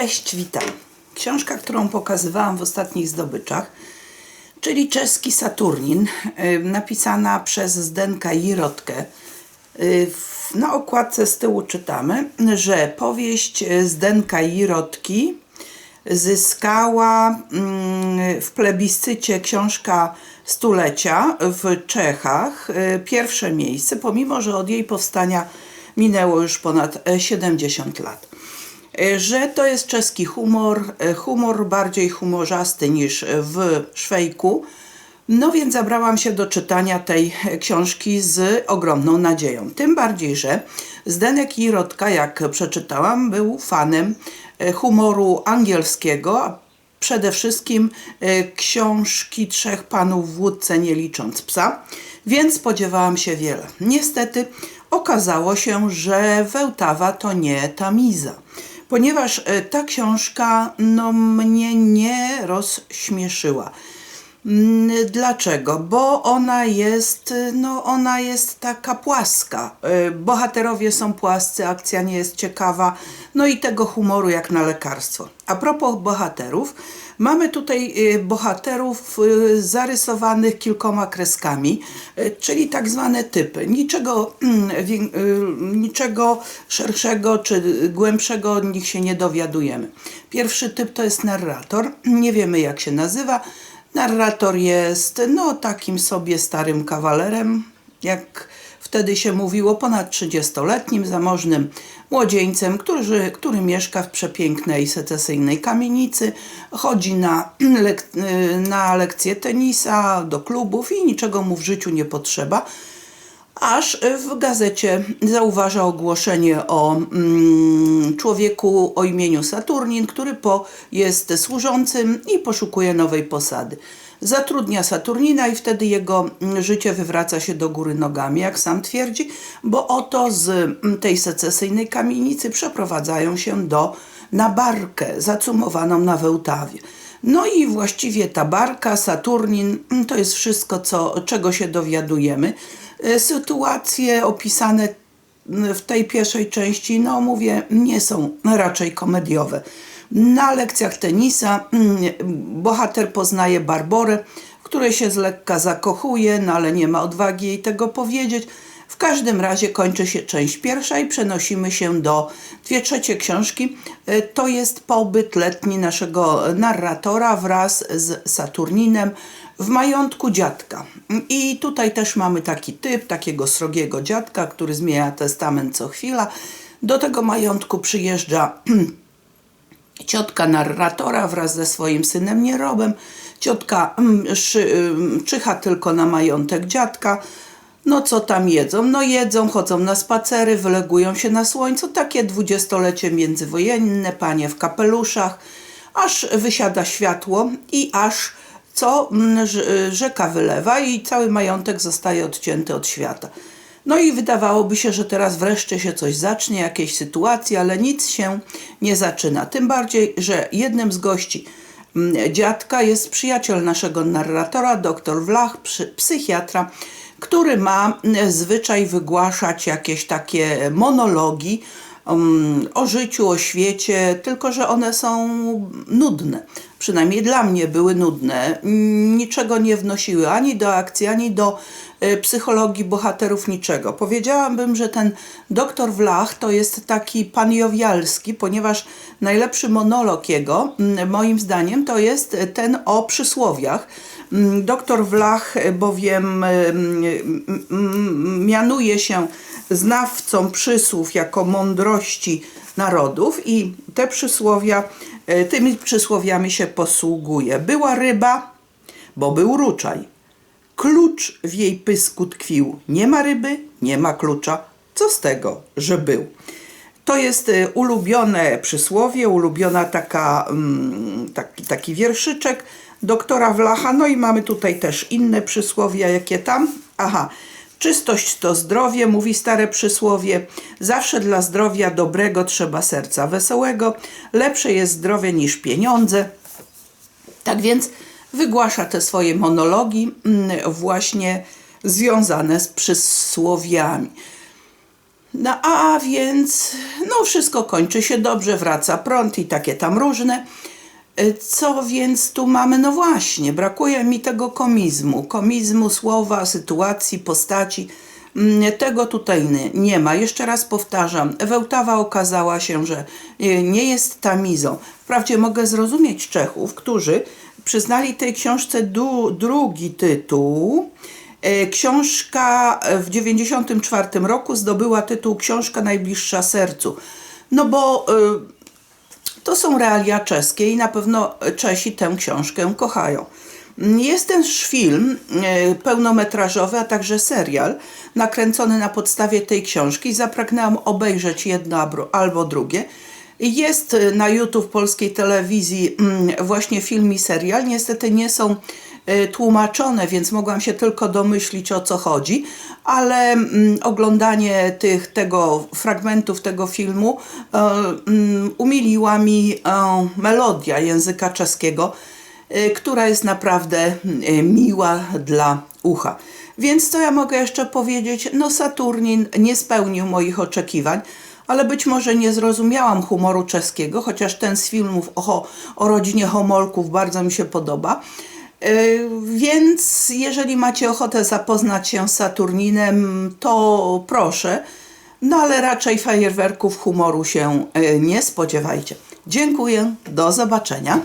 Cześć, witam. Książka, którą pokazywałam w ostatnich zdobyczach, czyli czeski Saturnin, y, napisana przez Zdenka Jirotkę. Y, Na okładce z tyłu czytamy, że powieść Zdenka Jirotki zyskała mm, w plebiscycie książka stulecia w Czechach y, pierwsze miejsce, pomimo że od jej powstania minęło już ponad e, 70 lat. E, Że to jest czeski humor, e, humor bardziej humorzasty niż w Szwejku. No więc zabrałam się do czytania tej książki z ogromną nadzieją. Tym bardziej, że Zdenek Jirotka, jak przeczytałam, był fanem e, humoru angielskiego, przede wszystkim książki Trzech Panów w Łódce, nie licząc psa, więc spodziewałam się wiele. Niestety okazało się, że Wełtawa to nie Tamiza, ponieważ e, ta książka no, mnie nie rozśmieszyła. Mm, Dlaczego? Bo ona jest, y, no ona jest taka płaska. Y, Bohaterowie są płascy, akcja nie jest ciekawa, no i tego humoru jak na lekarstwo. A propos bohaterów, mamy tutaj y, bohaterów zarysowanych kilkoma kreskami, czyli tak zwane typy. Niczego, mm, niczego szerszego czy głębszego o nich się nie dowiadujemy. Pierwszy typ to jest narrator, nie wiemy jak się nazywa, Narrator jest no takim sobie starym kawalerem, jak wtedy się mówiło, ponad 30-letnim, zamożnym młodzieńcem, który, który mieszka w przepięknej secesyjnej kamienicy, chodzi na, lek, na lekcje tenisa, do klubów i niczego mu w życiu nie potrzeba aż w gazecie zauważa ogłoszenie o mm, człowieku o imieniu Saturnin, który po jest służącym i poszukuje nowej posady. Zatrudnia Saturnina i wtedy jego mm, życie wywraca się do góry nogami, jak sam twierdzi, bo oto z mm, tej secesyjnej kamienicy przeprowadzają się do na barkę zacumowaną na Wełtawie. No i właściwie ta barka, Saturnin, to jest wszystko, co, czego się dowiadujemy. E, Sytuacje opisane w tej pierwszej części, no mówię, nie są raczej komediowe. Na lekcjach tenisa mm, bohater poznaje Barborę, w której się z lekka zakochuje, no ale nie ma odwagi jej tego powiedzieć. W każdym razie kończy się część pierwsza i przenosimy się do dwie trzecie książki. E, To jest pobyt letni naszego narratora wraz z Saturninem w majątku dziadka. I tutaj też mamy taki typ, takiego srogiego dziadka, który zmienia testament co chwila. Do tego majątku przyjeżdża ciotka narratora wraz ze swoim synem Nierobem. Ciotka mm, ym, czyha tylko na majątek dziadka. No co tam jedzą? No jedzą, chodzą na spacery, wylegują się na słońcu. Takie dwudziestolecie międzywojenne, panie w kapeluszach. Aż wysiada światło i aż co rz- rzeka wylewa i cały majątek zostaje odcięty od świata. No i wydawałoby się, że teraz wreszcie się coś zacznie, jakieś sytuacje, ale nic się nie zaczyna. Tym bardziej, że jednym z gości dziadka jest przyjaciel naszego narratora, dr Wlach, psy- psychiatra, który ma zwyczaj wygłaszać jakieś takie monologi um, o życiu, o świecie, tylko że one są nudne. Przynajmniej dla mnie były nudne. Niczego nie wnosiły ani do akcji, ani do e, psychologii bohaterów, niczego. Powiedziałabym, że ten doktor Wlach to jest taki pan Jowialski, ponieważ najlepszy monolog jego, moim zdaniem, to jest ten o przysłowiach. Mm, Doktor Wlach bowiem mm, mm, mianuje się znawcą przysłów jako mądrości narodów i te przysłowia, e, tymi przysłowiami się posługuje. Była ryba, bo był ruczaj. Klucz w jej pysku tkwił. Nie ma ryby, nie ma klucza. Co z tego, że był? To jest e, ulubione przysłowie, ulubiona taka, mm, taki, taki wierszyczek doktora Wlacha. No i mamy tutaj też inne przysłowia, jakie tam. Aha, czystość to zdrowie, mówi stare przysłowie. Zawsze dla zdrowia dobrego trzeba serca wesołego. Lepsze jest zdrowie niż pieniądze. Tak więc wygłasza te swoje monologi mm, właśnie związane z przysłowiami. No a więc, no wszystko kończy się dobrze, wraca prąd i takie tam różne. Y, Co więc tu mamy? No właśnie, brakuje mi tego komizmu. Komizmu słowa, sytuacji, postaci. Mm, Tego tutaj nie- ma. Jeszcze raz powtarzam, Wełtawa okazała się, że y, nie jest tamizą. Wprawdzie mogę zrozumieć Czechów, którzy przyznali tej książce du- drugi tytuł. E, Książka w 1994 roku zdobyła tytuł Książka najbliższa sercu. No bo y, to są realia czeskie i na pewno Czesi tę książkę kochają. Jest też film e, pełnometrażowy, a także serial nakręcony na podstawie tej książki. Zapragnęłam obejrzeć jedno albo drugie. Jest na YouTube polskiej telewizji mm, właśnie film i serial. Niestety nie są tłumaczone, więc mogłam się tylko domyślić o co chodzi, ale mm, oglądanie tych, tego fragmentów tego filmu e, mm, umiliła mi e, melodia języka czeskiego, która jest naprawdę miła dla ucha. Więc co ja mogę jeszcze powiedzieć? No Saturnin nie spełnił moich oczekiwań, ale być może nie zrozumiałam humoru czeskiego, chociaż ten z filmów o, o rodzinie Homolków bardzo mi się podoba. Yy, Więc jeżeli macie ochotę zapoznać się z Saturninem, to proszę. No ale raczej fajerwerków humoru się yy, nie spodziewajcie. Dziękuję, do zobaczenia.